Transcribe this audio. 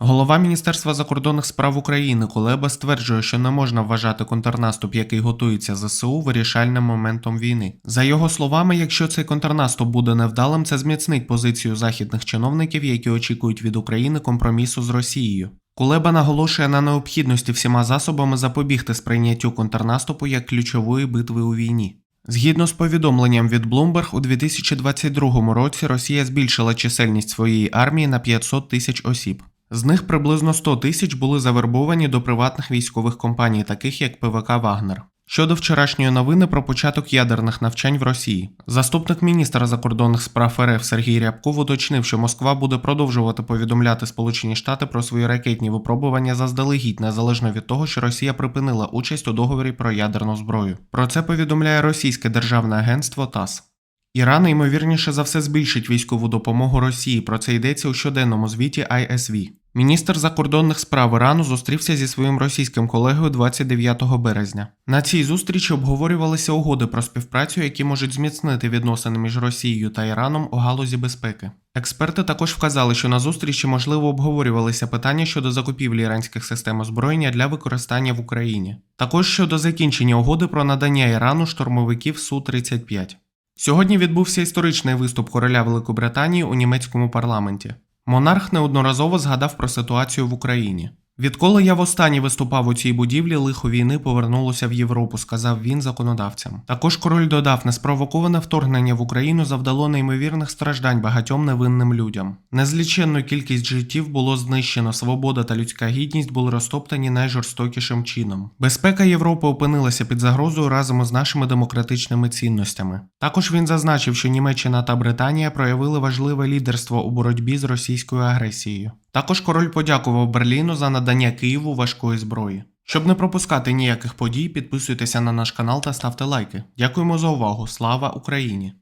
Голова Міністерства закордонних справ України Кулеба стверджує, що не можна вважати контрнаступ, який готується ЗСУ, вирішальним моментом війни. За його словами, якщо цей контрнаступ буде невдалим, це зміцнить позицію західних чиновників, які очікують від України компромісу з Росією. Кулеба наголошує на необхідності всіма засобами запобігти сприйняттю контрнаступу як ключової битви у війні. Згідно з повідомленням від Bloomberg, у 2022 році Росія збільшила чисельність своєї армії на 500 тисяч осіб. З них приблизно 100 тисяч були завербовані до приватних військових компаній, таких як ПВК Вагнер. Щодо вчорашньої новини про початок ядерних навчань в Росії, заступник міністра закордонних справ РФ Сергій Рябков уточнив, що Москва буде продовжувати повідомляти Сполучені Штати про свої ракетні випробування заздалегідь, незалежно від того, що Росія припинила участь у договорі про ядерну зброю. Про це повідомляє російське державне агентство ТАСС. Іран ймовірніше за все збільшить військову допомогу Росії. Про це йдеться у щоденному звіті ISV. Міністр закордонних справ Ірану зустрівся зі своїм російським колегою 29 березня. На цій зустрічі обговорювалися угоди про співпрацю, які можуть зміцнити відносини між Росією та Іраном у галузі безпеки. Експерти також вказали, що на зустрічі можливо обговорювалися питання щодо закупівлі іранських систем озброєння для використання в Україні, також щодо закінчення угоди про надання Ірану штурмовиків Су-35. Сьогодні відбувся історичний виступ короля Великобританії у німецькому парламенті. Монарх неодноразово згадав про ситуацію в Україні. Відколи я востаннє виступав у цій будівлі, лихо війни повернулося в Європу, сказав він законодавцям. Також король додав, неспровоковане вторгнення в Україну завдало неймовірних страждань багатьом невинним людям. Незліченну кількість життів було знищено, свобода та людська гідність були розтоптані найжорстокішим чином. Безпека Європи опинилася під загрозою разом із нашими демократичними цінностями. Також він зазначив, що Німеччина та Британія проявили важливе лідерство у боротьбі з російською агресією. Також король подякував Берліну за надання Києву важкої зброї. Щоб не пропускати ніяких подій, підписуйтеся на наш канал та ставте лайки. Дякуємо за увагу. Слава Україні!